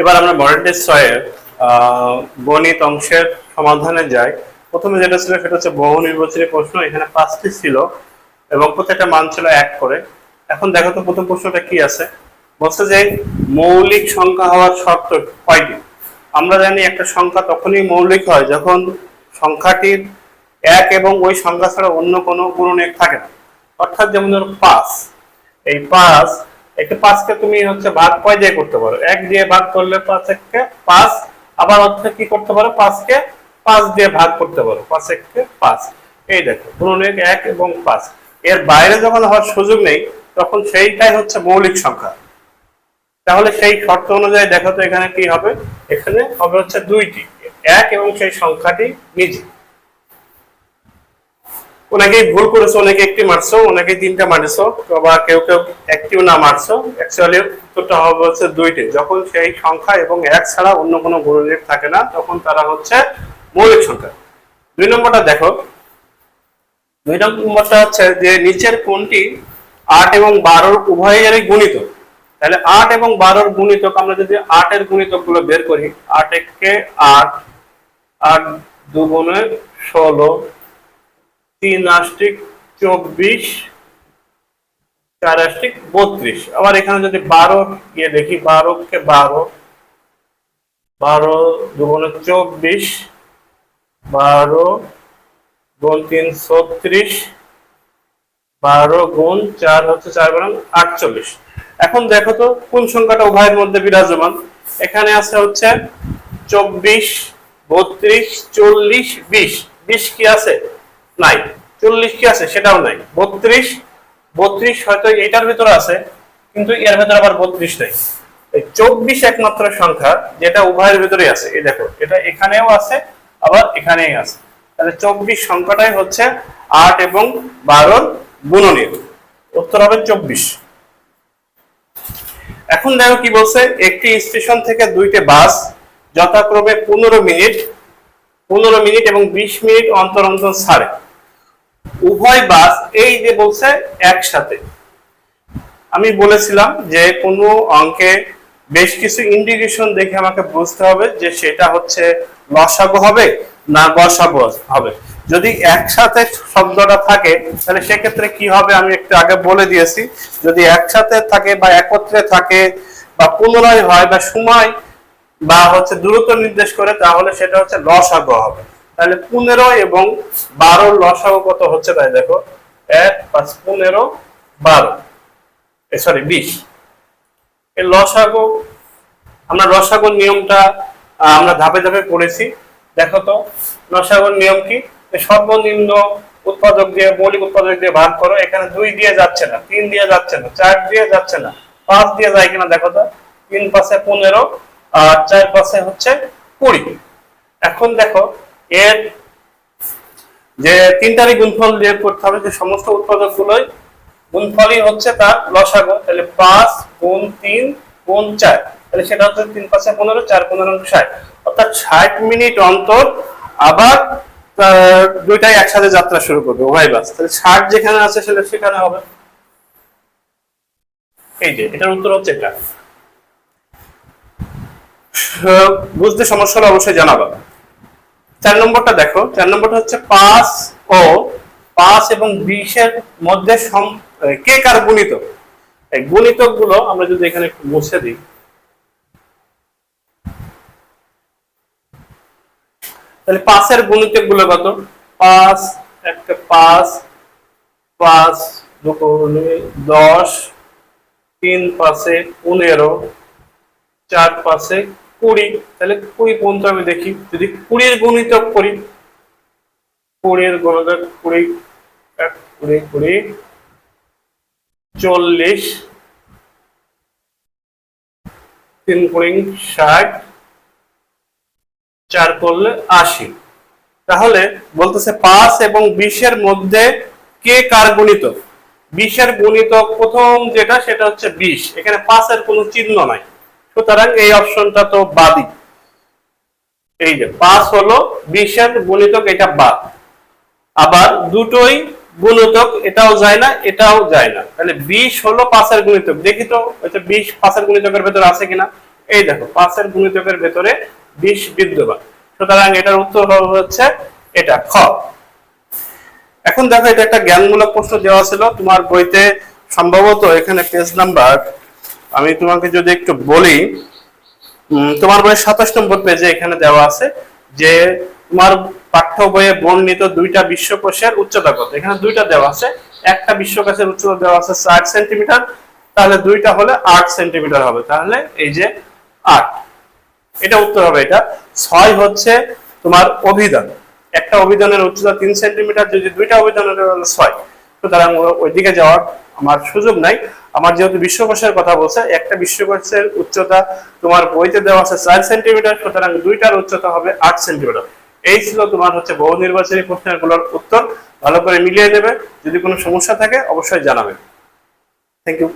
এবার আমরা টেস্ট ছয়ের গণিত অংশের সমাধানে যাই। প্রথমে যেটা ছিল সেটা হচ্ছে বহু নির্বাচনী প্রশ্ন, এখানে পাঁচটি ছিল এবং প্রত্যেকটা মান ছিল এক করে। এখন দেখো তো প্রথম প্রশ্নটা কি আছে? বলছে যে মৌলিক সংখ্যা হওয়ার শর্ত কয়টি? আমরা জানি একটা সংখ্যা তখনই মৌলিক হয় যখন সংখ্যাটির এক এবং ওই সংখ্যা ছাড়া অন্য কোনো গুণনীয়ক থাকে না। অর্থাৎ যেমন ধরো পাঁচ, এই পাঁচ একটা পাঁচকে তুমি হচ্ছে ভাগ কয় করতে পারো। এক দিয়ে ভাগ করলে পাঁচ এককে পাঁচ, আবার অর্থে কি করতে পারো? পাঁচকে পাঁচ দিয়ে ভাগ করতে পারো। পাঁচ এককে পাঁচ। এই দেখো গুণনীয়ক এক এবং পাঁচ। এর বাইরে যখন হওয়ার সুযোগ নেই, তখন সেইটাই হচ্ছে মৌলিক সংখ্যা। তাহলে সেই শর্ত অনুযায়ী দেখো তো এখানে কি হবে? এখানে হবে হচ্ছে দুইটি। এক এবং সেই সংখ্যাটি নিজে অনেকেই ভুল করেছ অনেকে একটি মারছো অনেকে তিনটা মারছো, বা কেউ কেউ একটিও না মারছো। অ্যাকচুয়ালি উত্তরটা হবে হচ্ছে দুইটি। যখন সেই সংখ্যা এবং এক ছাড়া অন্য কোনো গুণনীয়ক থাকে না, তখন তারা হচ্ছে মৌলিক সংখ্যা। দুই নম্বরটা দেখো। দুই নম্বরটা হচ্ছে যে নিচের কোনটি আট এবং বারোর উভয়েরই গুণিত তাহলে আট এবং বারোর গুণিতক, আমরা যদি আটের গুণিতকগুলো বের করি আট আট আট দুগুণে ষোলো তিন আষ্টিক চব্বিশ, চার আষ্টিক বত্রিশ। আবার এখানে যদি বারো গিয়ে দেখি বারো কে বারো বারো দুগুণে চব্বিশ, বারো গুণ তিন ছত্রিশ, বারো গুণ চার হচ্ছে চার বারো আটচল্লিশ। এখন দেখো তো, কোন সংখ্যাটা উভয়ের মধ্যে বিরাজমান? এখানে আছে হচ্ছে চব্বিশ, বত্রিশ, চল্লিশ, বিশ। বিশ কি আছে? নাই। চল্লিশ কি আছে? সেটাও নাই। বত্রিশ বত্রিশ হয়তো এটার ভিতরে আছে, কিন্তু এর ভিতরে আবার বত্রিশ নাই। চব্বিশ একমাত্র সংখ্যা যেটা উভয়ের ভিতরে আছে। এই দেখো, এটা এখানেও আছে, আবার এখানেই আছে। তাহলে চব্বিশ সংখ্যাটাই হচ্ছে আট এবং বারোর গুণনীয় উত্তর হবে চব্বিশ। এখন দেখো কি বলছে, একটি স্টেশন থেকে দুইটি বাস যথাক্রমে পনেরো মিনিট পনেরো মিনিট এবং বিশ মিনিট অন্তর অন্তর ছাড়ে। উভয় বাস এই যে বলছে, একসাথে। আমি বলেছিলাম যে কোনো অঙ্কে বেশ কিছু ইন্ডিকেশন দেখে আমাকে বুঝতে হবে যে সেটা হচ্ছে লসাগু হবে না গসাগু হবে। যদি একসাথে শব্দটা থাকে, তাহলে সেক্ষেত্রে কি হবে আমি একটু আগে বলে দিয়েছি। যদি একসাথে থাকে বা একত্রে থাকে বা পুনরায় হয় বা সময় বা হচ্ছে দূরত্ব নির্দেশ করে, তাহলে সেটা হচ্ছে লসাগু হবে। তাহলে পনেরো এবং বারোর লসাগু কত হচ্ছে তাই দেখো, এক পাঁচ পনেরো বারো। সরি বিশ। এই লসাগু, আমরা লসাগুর নিয়মটা আমরা ধাপে ধাপে পড়েছি দেখো তো, লসাগুর নিয়ম কি? সর্বনিম্ন উৎপাদক দিয়ে, মৌলিক উৎপাদক দিয়ে ভাগ করো, এখানে দুই দিয়ে যাচ্ছে না, তিন দিয়ে যাচ্ছে না, চার দিয়ে যাচ্ছে না, পাঁচ দিয়ে যায় কিনা দেখো তো, তিন পাশে পনেরো, আর চার পাশে হচ্ছে কুড়ি। এখন দেখো এর যে তিনটারই গুণফল দিয়ে করতে হবে, যে সমস্ত উৎপাদক গুলোই গুণফলই হচ্ছে তার লসাগু। তাহলে পাঁচ গুণ তিন গুণ চার, তাহলে সেটা হচ্ছে তিন পাঁচে পনেরো, চার পনেরো ষাট। অর্থাৎ ষাট মিনিট অন্তর আবার দুইটাই একসাথে যাত্রা শুরু করবে, উভয় বাস। তাহলে ষাট যেখানে আছে সেটা সেখানে হবে। এই যে, এটার উত্তর হচ্ছে এটা। বুঝতে সমস্যা হলে অবশ্যই জানাবা। চার নম্বরটা দেখো, চার নম্বরটা হচ্ছে পাঁচ ও, পাঁচ এবং বিশের মধ্যে কে কার গুণিত? এই গুণিতকগুলো আমরা যদি এখানে একটু মুছে দিই। তাহলে পাঁচের গুণিতকগুলো কত? পাঁচ, একটা পাঁচ পাঁচ দুগুণে দশ, তিন পাশে পনেরো, চার পাঁচে কুড়ি, তাহলে কুড়ি পর্যন্ত আমি দেখি। যদি কুড়ির গুণিতক করি, কুড়ির গুণিতক কুড়ি, এক, কুড়ি কুড়ি, চল্লিশ, তিন কুড়ি, ষাট, চার করলে আশি। তাহলে বলতেছে পাঁচ এবং বিশের মধ্যে কে কার গুণিত বিশের গুণিতক প্রথম যেটা, সেটা হচ্ছে বিশ। এখানে পাঁচের কোনো চিহ্ন নাই। সুতরাং এই অপশনটা তো বাদই। এই যে, পাঁচ হলো বিশের গুণিতক এটা বাদ। আবার দুটোই গুণিতক, এটাও যায় না, এটাও যায় না। তাহলে বিশ হলো পাঁচের গুণিতক। দেখি তো ওইটা বিশ পাঁচের গুণিতকের ভেতর আছে কিনা? এই দেখো পাঁচের গুণিতকের ভেতরে বিশ বিদ্যমান। সুতরাং এটার উত্তর হচ্ছে এটা, খ। এখন দেখো, এটা একটা জ্ঞানমূলক প্রশ্ন দেওয়া ছিল। তোমার বইতে সম্ভবত এখানে পেজ নাম্বার আমি তোমাকে যদি একটু বলি তোমার বইয়ের সাতাশ নম্বর পেজে এখানে দেওয়া আছে যে তোমার পাঠ্য বইয়ে বর্ণিত দুইটা বিশ্বকোষের উচ্চতা কত? এখানে দুইটা দেওয়া আছে। একটা বিশ্বকোষের উচ্চতা দেওয়া আছে ষাট সেন্টিমিটার, তাহলে দুইটা হলে আট সেন্টিমিটার হবে। তাহলে এই যে আট, এটা উত্তর হবে এটা। ছয় হচ্ছে তোমার অভিধান। একটা অভিধানের উচ্চতা তিন সেন্টিমিটার, যদি দুইটা অভিধানের ছয়। সুতরাং ওইদিকে যাওয়ার আমার সুযোগ নাই। আমার যেহেতু বিশ্বকোষের কথা বলছে, একটা বিশ্বকোষের উচ্চতা তোমার বইতে দেওয়া আছে চার সেন্টিমিটার, সুতরাং দুইটার উচ্চতা হবে আট সেন্টিমিটার। এই ছিল তোমার হচ্ছে বহু নির্বাচনী প্রশ্নগুলোর উত্তর। ভালো করে মিলিয়ে দেবে যদি কোনো সমস্যা থাকে, অবশ্যই জানাবে। Thank you